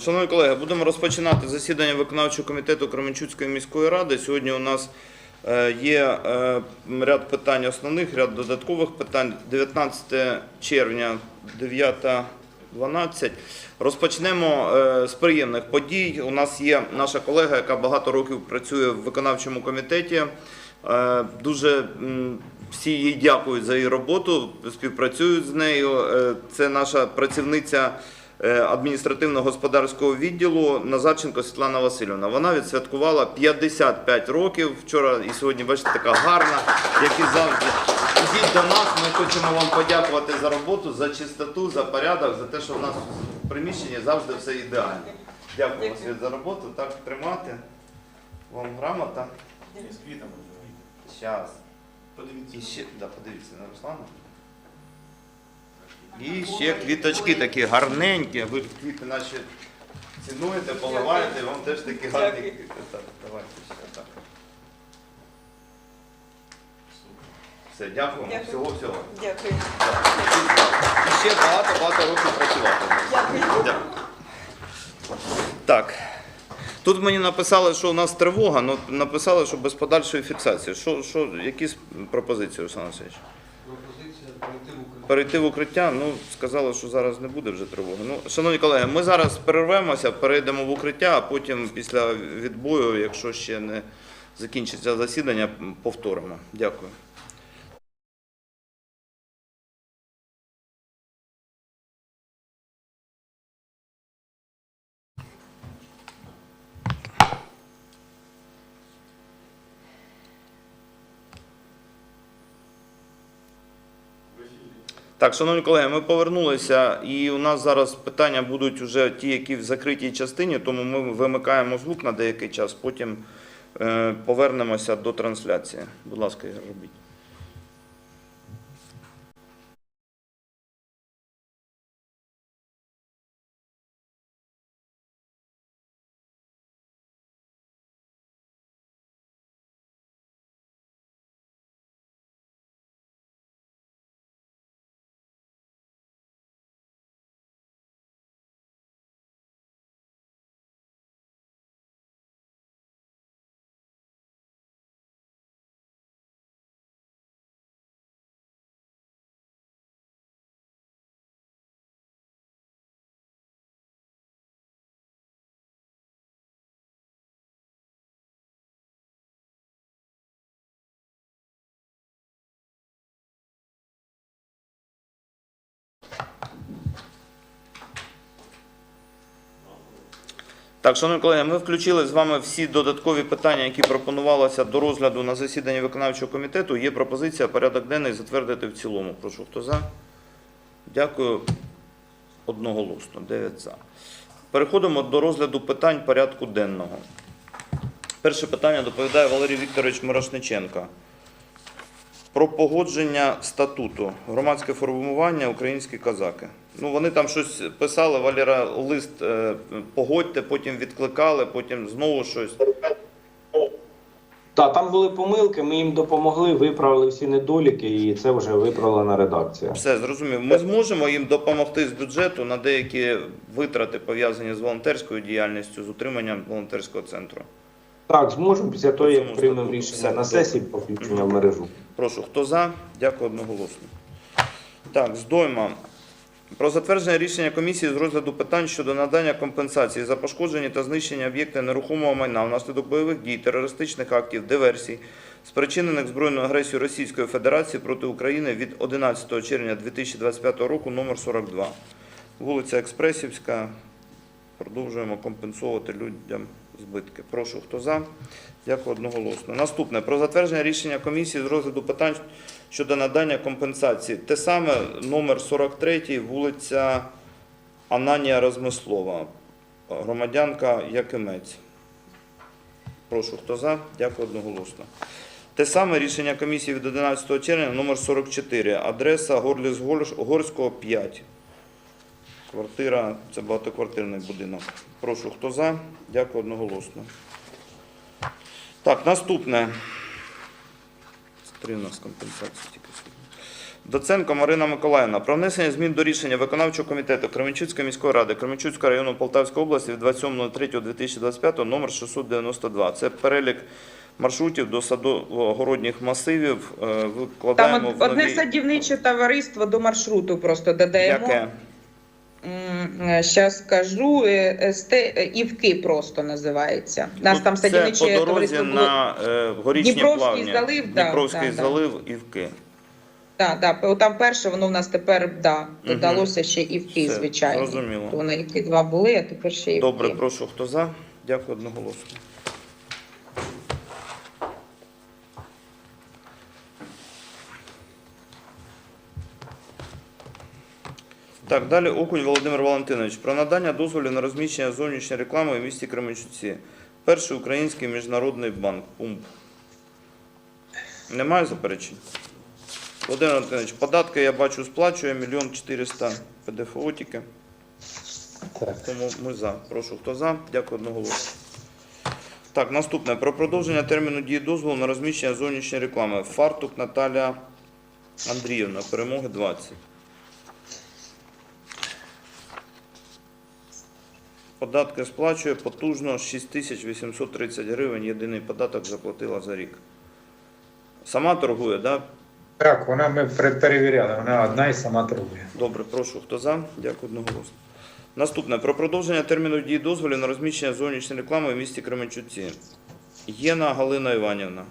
Шановні колеги, будемо розпочинати засідання виконавчого комітету Кременчуцької міської ради. Сьогодні у нас е, є е, ряд питань основних, ряд додаткових питань. 19 червня, 9.12. Розпочнемо е, з приємних подій. У нас є наша колега, яка багато років працює в виконавчому комітеті. Дуже всі їй дякують за її роботу, співпрацюють з нею. Це наша працівниця адміністративно-господарського відділу Назарченко Світлана Васильівна. Вона відсвяткувала 55 років. Вчора і сьогодні, бачите, така гарна, як і завжди. Ідіть до нас, ми хочемо вам подякувати за роботу, за чистоту, за порядок, за те, що в нас в приміщенні завжди все ідеально. Дякую Світ, за роботу. Так тримати. Вам грамота. З квітами. Зараз. Подивіться. І ще, да, подивіться на Руслана. І ще квіточки такі гарненькі. Ви квіти наші цінуєте, поливаєте, і вам теж такі гарні Дякую. квіти. Так, давайте ще так. Все, дякуємо. Дякую. Всього-всього. Дякую. І ще багато-багато років працювати. Дякую. Дякую. Так. Тут мені написали, що у нас тривога, але написали, що без подальшої фіксації. Що, що, які пропозиції, Руслан Васильович? Пропозиція перейти в Україну. Перейти в укриття, ну сказали, що зараз не буде вже тривоги. Ну, шановні колеги, ми зараз перервемося, перейдемо в укриття, а потім після відбою, якщо ще не закінчиться засідання, повторимо. Дякую. Так, шановні колеги, ми повернулися, і у нас зараз питання будуть вже ті, які в закритій частині, тому ми вимикаємо звук на деякий час, потім е, повернемося до трансляції. Будь ласка, Ігор, робіть. Так, шановні колеги, ми включили з вами всі додаткові питання, які пропонувалися до розгляду на засіданні виконавчого комітету. Є пропозиція порядок денний затвердити в цілому. Прошу, хто за? Дякую. Одноголосно. 9 за. Переходимо до розгляду питань порядку денного. Перше питання доповідає Валерій Вікторович Мирошниченко. Про погодження статуту громадське формування українські козаки. Ну, вони там щось писали, Валера, лист е, погодьте, потім відкликали, потім знову щось. Так, там були помилки, ми їм допомогли, виправили всі недоліки, і це вже виправлена редакція. Все, зрозумів. Ми зможемо їм допомогти з бюджету на деякі витрати, пов'язані з волонтерською діяльністю, з утриманням волонтерського центру. Так, зможемо після того, як приймемо рішення на сесії по включенню в мережу. Прошу, хто за? Дякую одноголосно. Так, здойма. Про затвердження рішення комісії з розгляду питань щодо надання компенсації за пошкоджені та знищення об'єкта нерухомого майна внаслідок бойових дій, терористичних актів, диверсій, спричинених збройною агресією Російської Федерації проти України від 11 червня 2025 року номер 42. Вулиця Експресівська. Продовжуємо компенсувати людям збитки. Прошу, хто за? Дякую одноголосно. Наступне про затвердження рішення комісії з розгляду питань щодо надання компенсації. Те саме номер 43, вулиця Ананія Розмислова, громадянка Якимець. Прошу, хто за? Дякую одноголосно. Те саме рішення комісії від 11 червня номер 44, адреса Горліс Горського 5. Квартира, це багатоквартирний будинок. Прошу, хто за? Дякую одноголосно. Так, наступне. Три у нас компенсації тільки сьогодні. Доценко Марина Миколаївна про внесення змін до рішення виконавчого комітету Кременчуцької міської ради Кременчуцького району Полтавської області від 27.03.2025 номер 692. Це перелік маршрутів до садово-городніх масивів. Е, Там Викладаємо од- в одне новій... садівниче товариство до маршруту просто додаємо. Яке? Зараз скажу, е, СТ е, Івки просто називається. У нас Ну, там це садівниче по дорозі товариство було. на е, горічні Дніпровський плавні. залив, Дніпровський да, да. Івки. Так, да, там перше, воно в нас тепер да, додалося ще Івки, Все, звичайно. зрозуміло. То на які два були, а тепер ще Івки. Добре, прошу, хто за? Дякую одноголосно. Так, далі Окунь Володимир Валентинович. Про надання дозволів на розміщення зовнішньої реклами в місті Кременчуці. Перший український міжнародний банк ПУМП. Немає заперечень? Володимир Валентинович, податки я бачу сплачує мільйон 400 ПДФО тільки. Тому ми за. Прошу, хто за? Дякую одноголосно. Так, наступне. Про продовження терміну дії дозволу на розміщення зовнішньої реклами. Фартук Наталя Андріївна. Перемоги 20. Податки сплачує потужно 6830 гривень. Єдиний податок заплатила за рік. Сама торгує, так? Да? Так, вона ми перевіряли, вона одна і сама торгує. Добре, прошу, хто за? Дякую одноголосно. Наступне. Про продовження терміну дії дозволів на розміщення зовнішньої реклами в місті Кременчуці. Єна Галина Іванівна.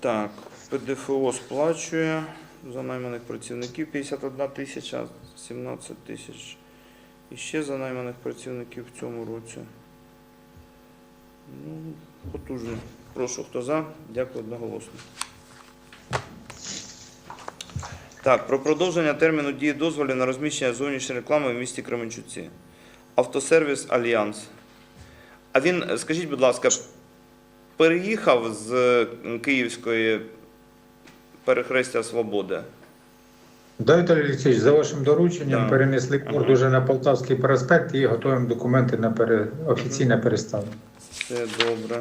Так, ПДФО сплачує за найманих працівників 51 тисяча, 17 тисяч. І ще за найманих працівників в цьому році. Ну, потужно. Прошу, хто за? Дякую одноголосно. Так, про продовження терміну дії дозволів на розміщення зовнішньої реклами в місті Кременчуці. Автосервіс Альянс. А він, скажіть, будь ласка, переїхав з Київської перехрестя Свободи? Да, Віталій Олексійович, за вашим дорученням Да. перенесли курд Ага. уже на Полтавський проспект і готуємо документи на пере... офіційне переставлення. Все добре.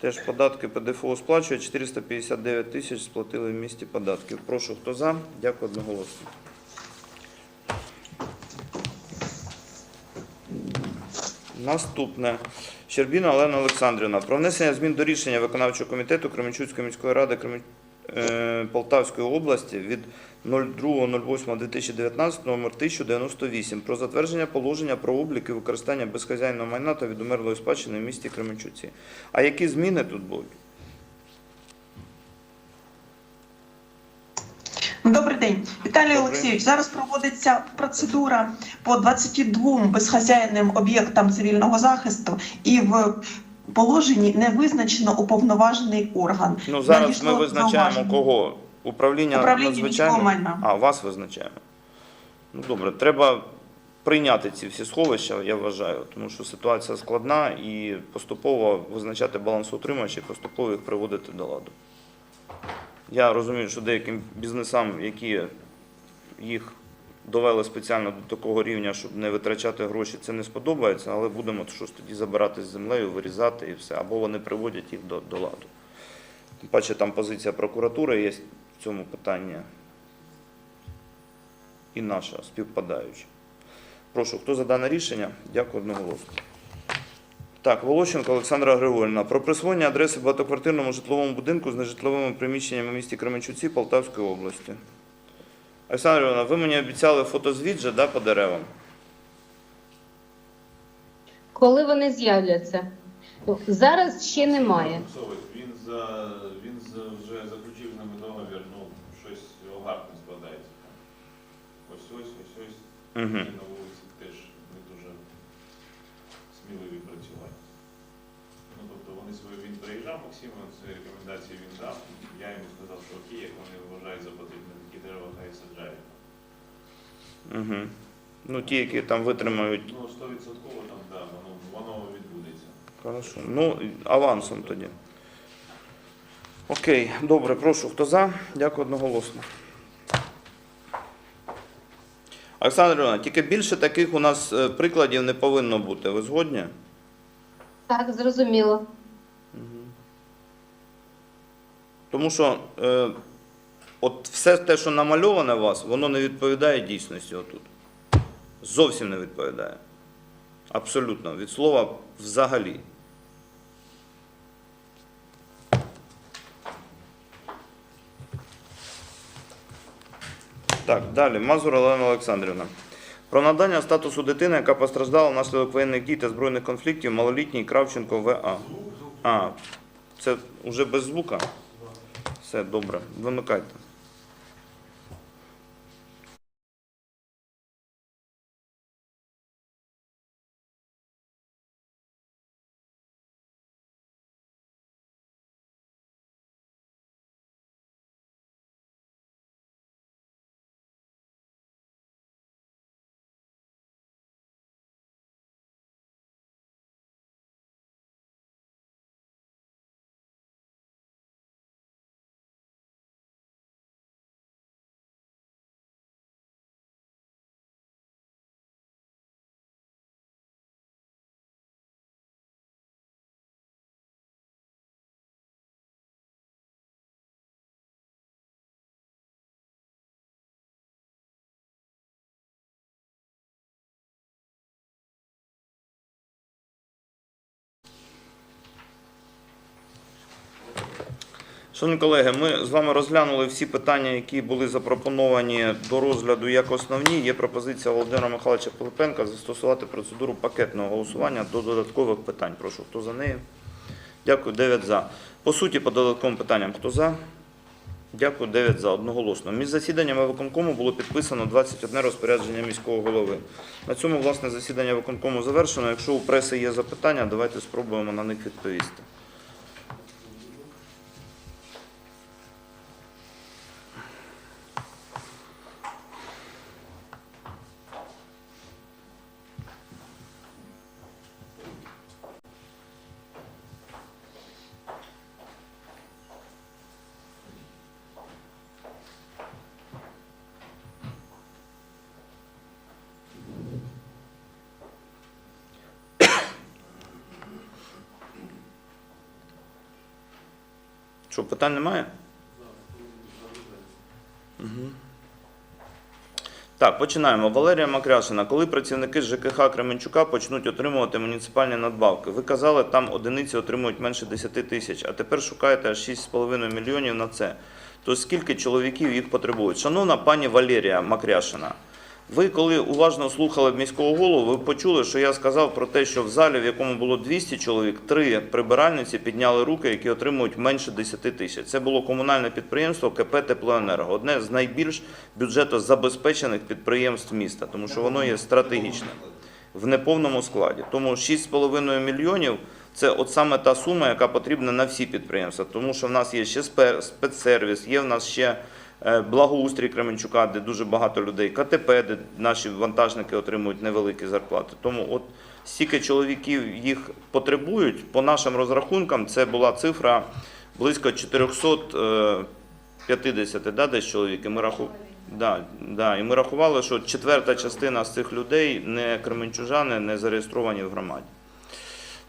Теж податки ПДФО сплачує 459 тисяч сплатили в місті податків. Прошу, хто за? Дякую одноголосно. Наступне. Щербіна Олена Олександрівна. Про внесення змін до рішення виконавчого комітету Кременчуцької міської ради Кремен... Полтавської області від 02.08.2019 номер 1098 про затвердження положення про облік і використання безхазяйного майна та відумерлої спадщини в місті Кременчуці. А які зміни тут будуть? Добрий день, Віталій. Олексійович. Зараз проводиться процедура по 22 безхазяйним об'єктам цивільного захисту, і в положенні не визначено уповноважений орган. Ну зараз ми визначаємо кого? Управління, Управління майна. А, вас визначаємо. Ну добре, треба прийняти ці всі сховища, я вважаю, тому що ситуація складна і поступово визначати балансоутримувачі, поступово їх приводити до ладу. Я розумію, що деяким бізнесам, які їх довели спеціально до такого рівня, щоб не витрачати гроші, це не сподобається, але будемо щось тоді забирати з землею, вирізати і все, або вони приводять їх до, до ладу. Тим паче там позиція прокуратури є в цьому питанні. І наша співпадаюча. Прошу, хто за дане рішення? Дякую одноголосно. Так, Волощенко Олександра Григорівна. Про присвоєння адреси багатоквартирному житловому будинку з нежитловими приміщеннями в місті Кременчуці Полтавської області. Олександра Григорівна, ви мені обіцяли фотозвіт же, да, по деревам? Коли вони з'являться? Зараз ще немає. Він за він за, вже заключив нами договір, ну щось огарт не складається. Ось ось, ось ось. Угу. І на вулиці теж не дуже сміливі працювати. Ну тобто вони свої він приїжджав, Максим свої рекомендації він дав. Я йому сказав, що окей, як вони вважають за потрібне такі дерева, хай саджають. Угу. Ну, ті, які там витримають. Ну, 100% там, да, воно, воно відбудеться. Хорошо. Ну, авансом тоді. Окей, добре, прошу, хто за? Дякую одноголосно. Олександр Івановна, тільки більше таких у нас е, прикладів не повинно бути. Ви згодні? Так, зрозуміло. Тому що е, от все те, що намальоване у вас, воно не відповідає дійсності отут. Зовсім не відповідає. Абсолютно. Від слова взагалі. Так, далі. Мазур Олена Олександрівна. Про надання статусу дитини, яка постраждала внаслідок воєнних дій та збройних конфліктів, малолітній Кравченко ВА. А, це вже без звука? Все добре, вимикайте. Шановні колеги, ми з вами розглянули всі питання, які були запропоновані до розгляду як основні. Є пропозиція Володимира Михайловича Пилипенка застосувати процедуру пакетного голосування до додаткових питань. Прошу, хто за неї? Дякую, 9 за. По суті, по додатковим питанням, хто за? Дякую, 9 за. Одноголосно. Між засіданнями виконкому було підписано 21 розпорядження міського голови. На цьому, власне, засідання виконкому завершено. Якщо у преси є запитання, давайте спробуємо на них відповісти. Що, питань немає? Мгм. Так, починаємо. Валерія Макряшина. Коли працівники ЖКХ Кременчука почнуть отримувати муніципальні надбавки? Ви казали, там одиниці отримують менше 10 тисяч, а тепер шукаєте аж 6,5 мільйонів на це. То скільки чоловіків їх потребують? Шановна пані Валерія Макряшина, Ви, коли уважно слухали міського голову, ви почули, що я сказав про те, що в залі, в якому було 200 чоловік, три прибиральниці підняли руки, які отримують менше 10 тисяч. Це було комунальне підприємство КП Теплоенерго, одне з найбільш бюджетозабезпечених підприємств міста, тому що воно є стратегічним в неповному складі. Тому 6,5 мільйонів це от саме та сума, яка потрібна на всі підприємства, тому що в нас є ще спе- спецсервіс, є в нас ще благоустрій Кременчука, де дуже багато людей, КТП, де наші вантажники отримують невеликі зарплати. Тому от стільки чоловіків їх потребують, по нашим розрахункам, це була цифра близько 450 да, десь чоловік. І ми раху... Да, да, і ми рахували, що четверта частина з цих людей не кременчужани, не зареєстровані в громаді.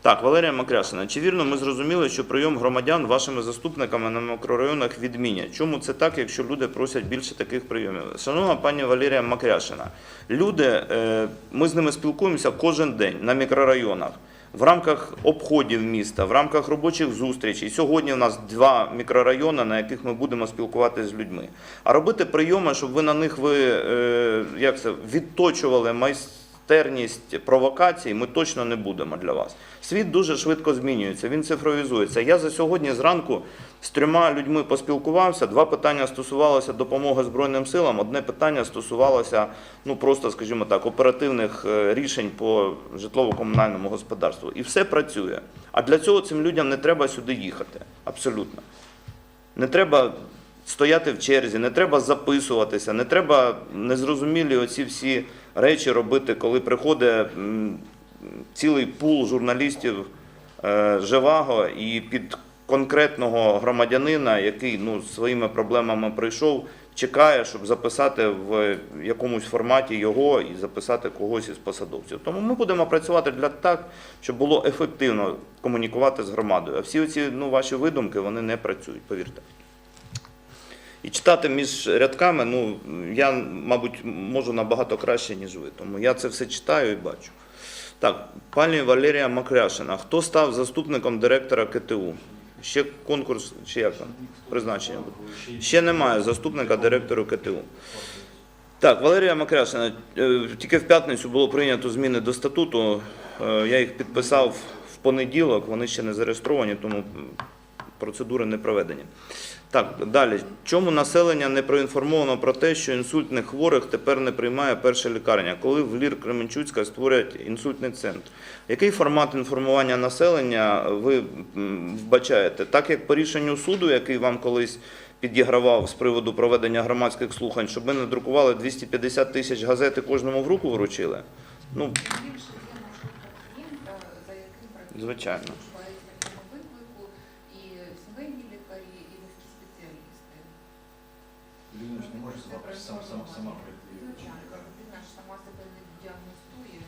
Так, Валерія Макряшина, чи вірно ми зрозуміли, що прийом громадян вашими заступниками на мікрорайонах відмінять? Чому це так, якщо люди просять більше таких прийомів? Шановна пані Валерія Макряшина, люди, е, ми з ними спілкуємося кожен день на мікрорайонах. В рамках обходів міста, в рамках робочих зустрічей. Сьогодні у нас два мікрорайони, на яких ми будемо спілкуватися з людьми. А робити прийоми, щоб ви на них ви е, як це відточували майстерність провокацій, ми точно не будемо для вас. Світ дуже швидко змінюється, він цифровізується. Я за сьогодні зранку з трьома людьми поспілкувався. Два питання стосувалося допомоги Збройним силам, одне питання стосувалося, ну просто, скажімо так, оперативних е, рішень по житлово-комунальному господарству. І все працює. А для цього цим людям не треба сюди їхати. Абсолютно. Не треба стояти в черзі, не треба записуватися, не треба незрозумілі оці всі речі робити, коли приходить цілий пул журналістів е, Живаго і під конкретного громадянина, який ну, своїми проблемами прийшов, чекає, щоб записати в якомусь форматі його і записати когось із посадовців. Тому ми будемо працювати для так, щоб було ефективно комунікувати з громадою. А всі ці ну, ваші видумки вони не працюють, повірте. І читати між рядками, ну я, мабуть, можу набагато краще, ніж ви. Тому я це все читаю і бачу. Так, пані Валерія Макряшина. Хто став заступником директора КТУ? Ще конкурс, чи як там? Призначення буде? Ще немає заступника директору КТУ. Так, Валерія Макряшина, е, тільки в п'ятницю було прийнято зміни до статуту. Е, Я їх підписав в понеділок, вони ще не зареєстровані, тому процедури не проведені. Так, далі. Чому населення не проінформовано про те, що інсультних хворих тепер не приймає перша лікарня, коли в Лір Кременчуцька створять інсультний центр? Який формат інформування населення ви вбачаєте? Так як по рішенню суду, який вам колись підігравав з приводу проведення громадських слухань, щоб ми не друкували 250 тисяч газет і кожному в руку вручили? Ну, працює Звичайно. Людина ж не може сама, Це сама, сама, прийти. Звичайно, людина ж сама себе не діагностує.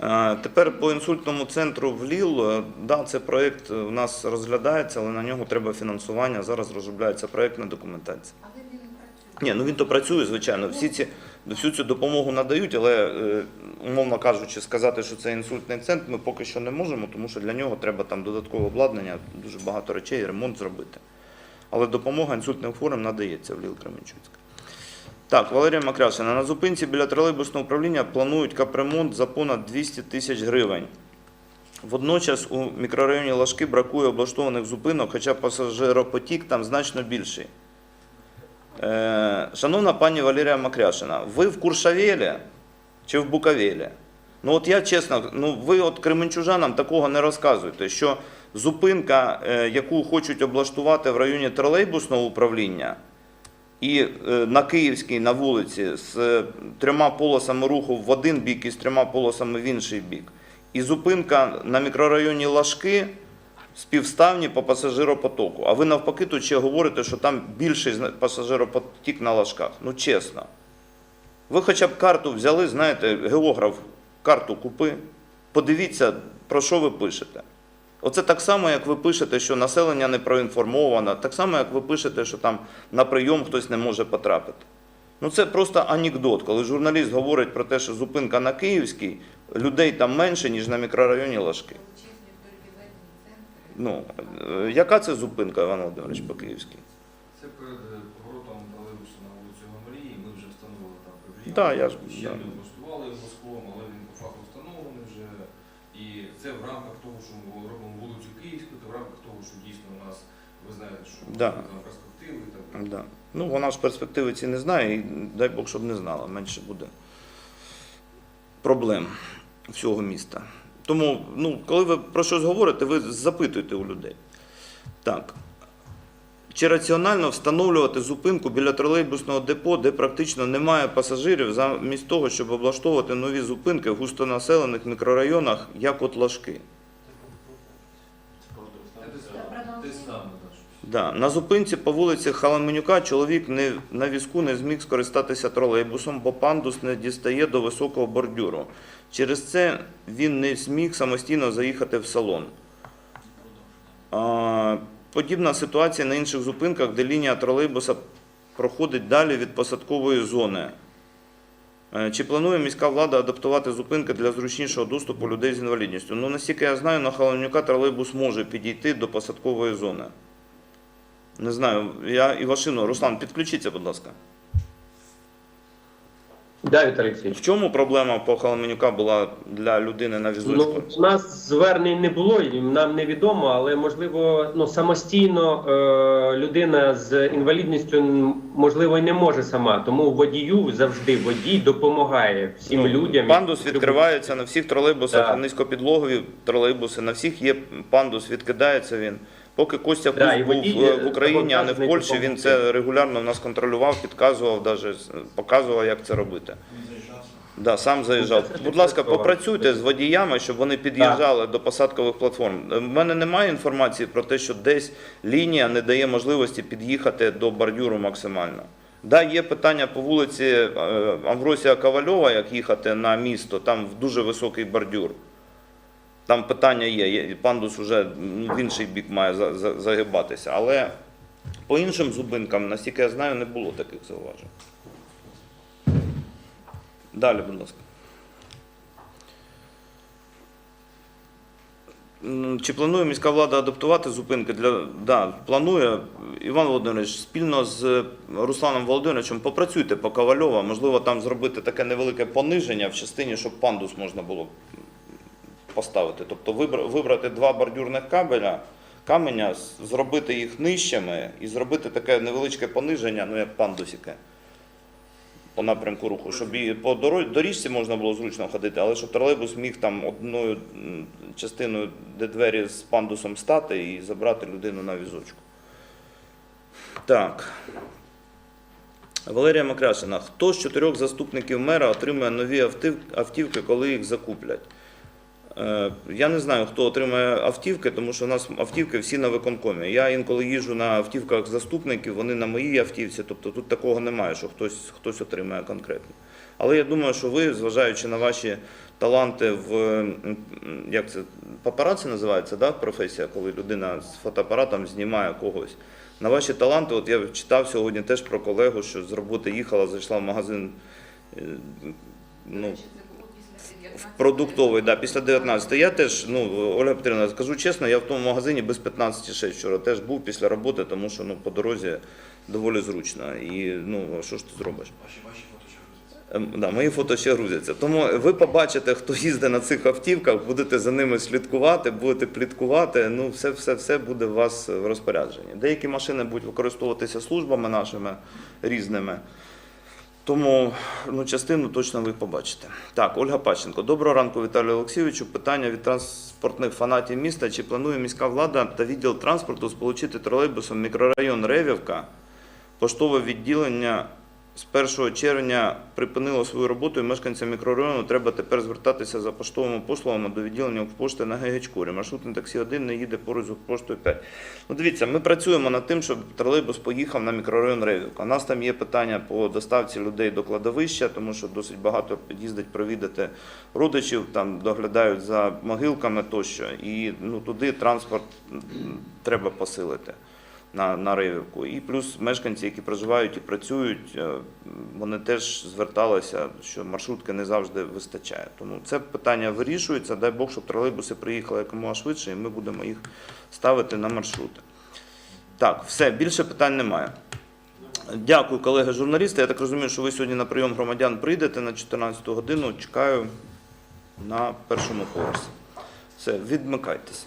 Е, Тепер по інсультному центру в ЛІЛ, е, да, це проєкт у нас розглядається, але на нього треба фінансування. Зараз розробляється проєктна документація. Але він працює. Ні, ну він то працює, звичайно. Всі ці всю цю допомогу надають, але е, умовно кажучи, сказати, що це інсультний центр, ми поки що не можемо, тому що для нього треба там додаткове обладнання, дуже багато речей, ремонт зробити. Але допомога інсультним хворим надається в ЛІЛ Кременчуцька. Так, Валерія Макрашина. На зупинці біля тролейбусного управління планують капремонт за понад 200 тисяч гривень. Водночас у мікрорайоні Лашки бракує облаштованих зупинок, хоча пасажиропотік там значно більший. Е, шановна пані Валерія Макряшина, ви в Куршавелі чи в Буковелі? Ну от я чесно, ну ви от кременчужанам такого не розказуєте, що зупинка, е, яку хочуть облаштувати в районі тролейбусного управління, і е, на Київській на вулиці з трьома полосами руху в один бік і з трьома полосами в інший бік. І зупинка на мікрорайоні Лашки співставні по пасажиропотоку. А ви навпаки тут ще говорите, що там більший пасажиропотік на Лашках. Ну чесно. Ви хоча б карту взяли, знаєте, географ, карту купи, подивіться, про що ви пишете. Оце так само, як ви пишете, що населення не проінформовано, так само, як ви пишете, що там на прийом хтось не може потрапити. Ну це просто анекдот, коли журналіст говорить про те, що зупинка на Київській, людей там менше, ніж на мікрорайоні Лашки. Ну, е, яка це зупинка, Іван Володимирович, по Київській? Це перед е, поворотом тролейбусу на вулицю Да, я ж- Ще да. ми облаштували його склом, але він по факту встановлений вже. І це в рамках того, що ми робимо вулицю Київську, це в рамках того, що дійсно у нас, ви знаєте, що Да. там перспективи і так далі. Да. Ну, вона ж перспективи ці не знає, і дай Бог, щоб не знала, менше буде проблем всього міста. Тому, ну, коли ви про щось говорите, ви запитуйте у людей. Так. Чи раціонально встановлювати зупинку біля тролейбусного депо, де практично немає пасажирів, замість того, щоб облаштовувати нові зупинки в густонаселених мікрорайонах, як от Лажки? Те саме, так. що- Да. На зупинці по вулиці Халаменюка чоловік не, на візку не зміг скористатися тролейбусом, бо пандус не дістає до високого бордюру. Через це він не зміг самостійно заїхати в салон. А, подібна ситуація на інших зупинках, де лінія тролейбуса проходить далі від посадкової зони. Е, Чи планує міська влада адаптувати зупинки для зручнішого доступу людей з інвалідністю? Ну, наскільки я знаю, на Халаменюка тролейбус може підійти до посадкової зони. Не знаю, я Івашину. Руслан, підключіться, будь ласка. Да, Віталій Олексійович. В чому проблема по Халаменюка була для людини на візочку? Ну, у нас звернень не було, і нам невідомо, але можливо, ну самостійно е, людина з інвалідністю можливо і не може сама. Тому водію завжди водій допомагає всім Ну, людям. Пандус відкривається на всіх тролейбусах, Да. низькопідлогові тролейбуси, на всіх є пандус, відкидається він. Поки Костя Да, був водій, в Україні, а не в Польщі, він це регулярно в нас контролював, підказував, даже, показував, як це робити. Да, сам заїжджав. Будь ласка, попрацюйте з водіями, щоб вони під'їжджали до посадкових платформ. У мене немає інформації про те, що десь лінія не дає можливості під'їхати до бордюру максимально. Да, є питання по вулиці е, Амвросія Ковальова, як їхати на місто, там дуже високий бордюр. Там питання є, пандус вже в інший бік має за- за- загибатися. Але по іншим зупинкам, наскільки я знаю, не було таких зауважень. Далі, будь ласка. Чи планує міська влада адаптувати зупинки для да, планує Іван Володимирович спільно з Русланом Володимировичем попрацюйте по Ковальова. Можливо, там зробити таке невелике пониження в частині, щоб пандус можна було поставити. Тобто вибрати два бордюрних кабеля, каменя, зробити їх нижчими і зробити таке невеличке пониження, ну як пандусіке по напрямку руху, щоб і по доріжці можна було зручно ходити, але щоб тролейбус міг там одною частиною, де двері з пандусом стати і забрати людину на візочку. Так. Валерія Макрашина. Хто з чотирьох заступників мера отримує нові автівки, коли їх закуплять? Е, Я не знаю, хто отримає автівки, тому що у нас автівки всі на виконкомі. Я інколи їжджу на автівках заступників, вони на моїй автівці, тобто тут такого немає, що хтось, хтось отримає конкретно. Але я думаю, що ви, зважаючи на ваші таланти в як це папараці називається, да, професія, коли людина з фотоапаратом знімає когось. На ваші таланти, от я читав сьогодні теж про колегу, що з роботи їхала, зайшла в магазин. е, Ну, Чи це було після 19? в продуктовий, да, після 19. Я теж, ну, Оля Петрівна, скажу чесно, я в тому магазині без 15,6 вчора теж був після роботи, тому що ну, по дорозі доволі зручно. І ну, що ж ти зробиш? Ваші, ваші фото ще грузяться. Ем, Да, мої фото ще грузяться. Тому ви побачите, хто їздить на цих автівках, будете за ними слідкувати, будете пліткувати. Ну, все, все, все буде у вас в розпорядженні. Деякі машини будуть використовуватися службами нашими різними. Тому ну, частину точно ви побачите. Так, Ольга Паченко, Доброго ранку, Віталію Олексійовичу. Питання від транспортних фанатів міста. Чи планує міська влада та відділ транспорту сполучити тролейбусом мікрорайон Ревівка? Поштове відділення з 1 червня припинило свою роботу, і мешканцям мікрорайону треба тепер звертатися за поштовими послугами до відділення Укрпошти на Гегечкурі. Маршрутний таксі 1 не їде поруч з Укрпоштою 5. Ну, дивіться, ми працюємо над тим, щоб тролейбус поїхав на мікрорайон Ревівка. У нас там є питання по доставці людей до кладовища, тому що досить багато їздить провідати родичів, там доглядають за могилками тощо. І ну, туди транспорт треба посилити на, на Ревівку. І плюс мешканці, які проживають і працюють, е, вони теж зверталися, що маршрутки не завжди вистачає. Тому це питання вирішується. Дай Бог, щоб тролейбуси приїхали якомога швидше, і ми будемо їх ставити на маршрути. Так, все, більше питань немає. Дякую, колеги журналісти. Я так розумію, що ви сьогодні на прийом громадян прийдете на 14 годину. Чекаю на першому поверсі. Все, відмикайтесь.